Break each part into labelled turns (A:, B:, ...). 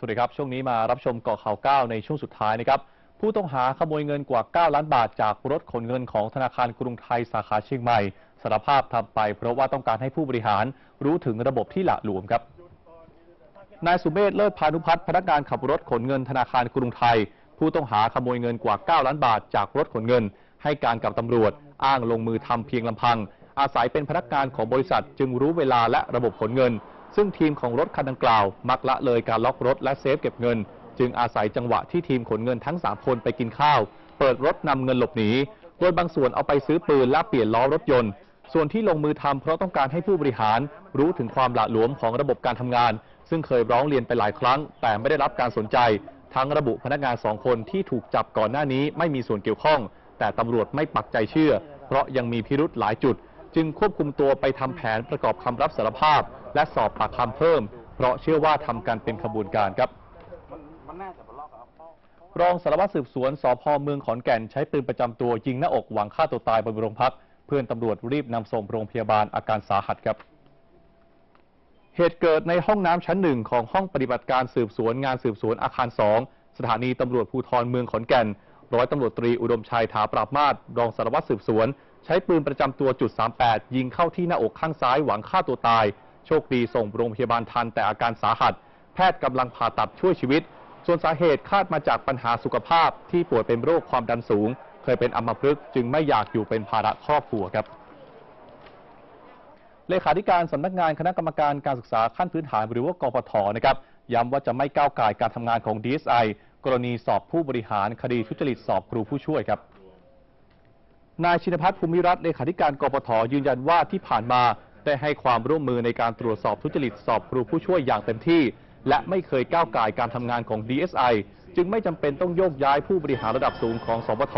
A: สวัสดีครับ ช่วงนี้มารับชมเกาะข่าว9ในช่วงสุดท้ายนะครับ ผู้ต้องหาขโมยเงินกว่า 9 ล้านบาทจากรถขนเงินของธนาคารกรุงไทยสาขาเชียงใหม่สารภาพทำไป เพราะว่าต้องการให้ผู้บริหารรู้ถึงระบบที่หละหลวมครับนายสุเมธเลิศพานุพัฒน์พนักงานขับรถขนเงินธนาคารกรุงไทย ผู้ต้องหาขโมยเงินกว่า 9 ล้านบาทจากรถขนเงิน ให้การกับตำรวจ อ้างลงมือทำเพียงลำพัง อาศัยเป็นพนักงานของบริษัทจึงรู้เวลาและระบบขนเงิน ซึ่งทีมของรถคันดังกล่าว มักละเลยการล็อกรถและเซฟเก็บเงิน จึงอาศัยจังหวะที่ทีมขนเงินทั้ง 3 คนไปกินข้าว เปิดรถนำเงินหลบหนี โดยบางส่วนเอาไปซื้อปืนและเปลี่ยนล้อรถยนต์ ส่วนที่ลงมือทำเพราะต้องการให้ผู้บริหาร รู้ถึงความหละหลวมของระบบการทำงาน ซึ่งเคยร้องเรียนไปหลายครั้ง แต่ไม่ได้รับการสนใจ ทั้งระบุพนักงานสองคนที่ถูกจับก่อนหน้านี้ไม่มีส่วนเกี่ยวข้อง แต่ตำรวจไม่ปักใจเชื่อ เพราะยังมีพิรุธหลายจุด จึงควบคุมตัวไปทำแผนประกอบคำรับสารภาพ และสอบปากคำเพิ่ม เพราะเชื่อว่าทำกันเป็นขบวนการครับ
B: ร
A: องสารวัตรสืบสวนสพเมืองขอนแก่นใช้ปืนประจำตัวยิงหน้าอกหวังฆ่าตัวตายบนโรงพัก เพื่อนตำรวจรีบนำส่งโรงพยาบาลอาการสาหัสครับ เหตุเกิดในห้องน้ำชั้นหนึ่งของห้องปฏิบัติการสืบสวนงานสืบสวนอาคารสองสถานีตำรวจภูธรเมืองขอนแก่น ร้อยตำรวจตรีอุดมชัยถาปราบมาศรองสารวัตรสืบสวน ใช้ปืนประจำตัวจุด 38 ยิงเข้าที่หน้าอกข้างซ้ายหวังฆ่าตัวตาย โชคดีส่งโรงพยาบาลทันแต่อาการสาหัส แพทย์กำลังผ่าตัดช่วยชีวิต ส่วนสาเหตุคาดมาจากปัญหาสุขภาพที่ป่วยเป็นโรคความดันสูง เคยเป็นอัมพฤกษ์จึงไม่อยากอยู่เป็นภาระครอบครัวครับเลขาธิการสำนักงานคณะกรรมการการศึกษาขั้นพื้นฐานหรือว่ากปทนะครับย้ำว่าจะไม่ก้าวไก่การทำงานของ DSI กรณีสอบผู้บริหารคดีทุจริตสอบครูผู้ช่วยครับ นายชินพัฒน์ภูมิรัตน์เลขาธิการกปทยืนยันว่าที่ผ่านมาได้ให้ความร่วมมือในการตรวจสอบทุจริตสอบครูผู้ช่วยอย่างเต็มที่ และไม่เคยก้าวไก่ายการทำงานของ DSI จึงไม่จำเป็นต้องโยกย้ายผู้บริหารระดับสูงของสปท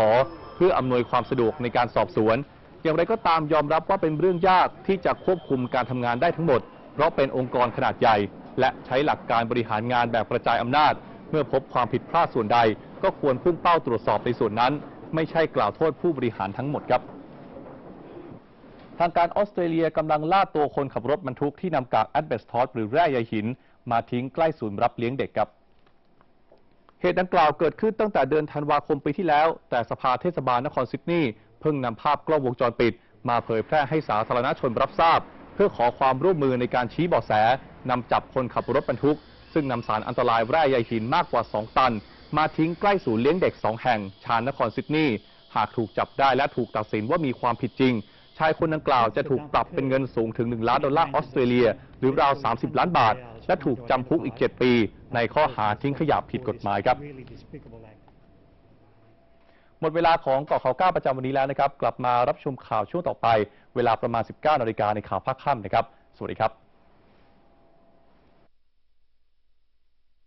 A: เพื่ออำนวยความสะดวกในการสอบสวน อย่างไรก็ตามยอมรับว่าเป็นเรื่องยากที่จะควบคุมการทำงานได้ทั้งหมด เพราะเป็นองค์กรขนาดใหญ่ และใช้หลักการบริหารงานแบบกระจายอำนาจ เมื่อพบความผิดพลาดส่วนใด ก็ควรพุ่งเป้าตรวจสอบในส่วนนั้น ไม่ใช่กล่าวโทษผู้บริหารทั้งหมดครับ ทางการออสเตรเลียกำลังล่าตัวคนขับรถบรรทุกที่นำกากแอดเบสทอสหรือแร่ใยหิน มาทิ้งใกล้ศูนย์รับเลี้ยงเด็กครับเหตุดังกล่าวเกิดขึ้นตั้งแต่เดือนธันวาคมปีที่แล้ว แต่สภาเทศบาลนครซิดนีย์เพิ่งนำภาพกล้องวงจรปิด มาเผยแพร่ให้สาธารณชนรับทราบ เพื่อขอความร่วมมือในการชี้เบาะแสนำจับคนขับรถบรรทุก ซึ่งนำสารอันตรายแร่ใยหินมากกว่า 2 ตัน มาทิ้งใกล้ศูนย์เลี้ยงเด็ก 2 แห่ง ชานนครซิดนีย์หากถูกจับได้และถูกตัดสินว่ามีความผิดจริง ชายคนดังกล่าวจะถูกปรับเป็นเงินสูงถึง 1 ล้านดอลลาร์ออสเตรเลีย หรือราว 30 ล้านบาท และถูกจำคุกอีก 7 ปี ในข้อหาทิ้งขยะผิดกฎหมายครับหมดเวลาของเกาะข่าวก้าประจำวันนี้แล้วนะครับ กลับมารับชมข่าวช่วงต่อไป เวลาประมาณ 19 นาฬิกาในข่าวภาคค่ำนะครับ สวัสดีครับ